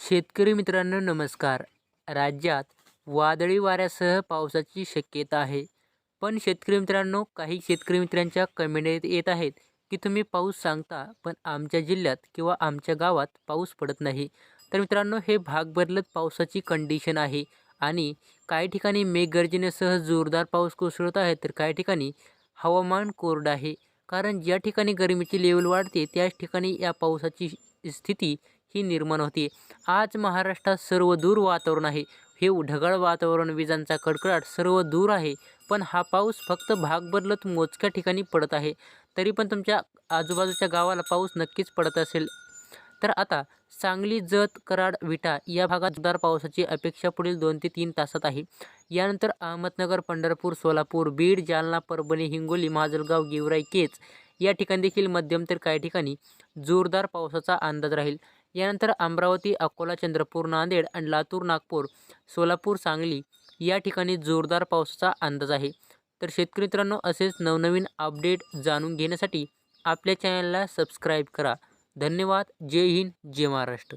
शेतकरी मित्रांनो नमस्कार. राज्यात वादळी वाऱ्यासह पावसाची शक्यता आहे. पण शेतकरी मित्रांनो काही शेतकरी मित्रांच्या कमेंट येत आहेत की तुम्ही पाऊस सांगता पण आमच्या जिल्ह्यात किंवा आमच्या गावात पाऊस पडत नाही. तर मित्रांनो हे भाग बदलत पावसाची कंडिशन आहे आणि काही ठिकाणी मेघगर्जनेसह जोरदार पाऊस कोसळत आहे तर काही ठिकाणी हवामान कोरडं आहे. कारण ज्या ठिकाणी गरमीची लेवल वाढते त्याच ठिकाणी या पावसाची स्थिती ही निर्माण होते. आज महाराष्ट्रात सर्व दूर वातावरण आहे. हे ढगाळ वातावरण विजांचा कडकडाट सर्व दूर आहे. पण हा पाऊस फक्त भाग बदलत मोजक्या ठिकाणी पडत आहे. तरी पण तुमच्या आजूबाजूच्या गावाला पाऊस नक्कीच पडत असेल. तर आता सांगली जत कराड विटा या भागात जोरदार पावसाची अपेक्षा पुढील दोन ते तीन तासात आहे. यानंतर अहमदनगर पंढरपूर सोलापूर बीड जालना परभणी हिंगोली माजलगाव गेवराई केच या ठिकाणी देखील मध्यम तर काही ठिकाणी जोरदार पावसाचा अंदाज राहील. यानंतर अमरावती अकोला चंद्रपूर नांदेड आणि लातूर नागपूर सोलापूर सांगली या ठिकाणी जोरदार पावसाचा अंदाज आहे. तर शेतकरी मित्रांनो असेच नवनवीन अपडेट जाणून घेण्यासाठी आपल्या चॅनलला सबस्क्राईब करा. धन्यवाद. जय हिंद. जय महाराष्ट्र.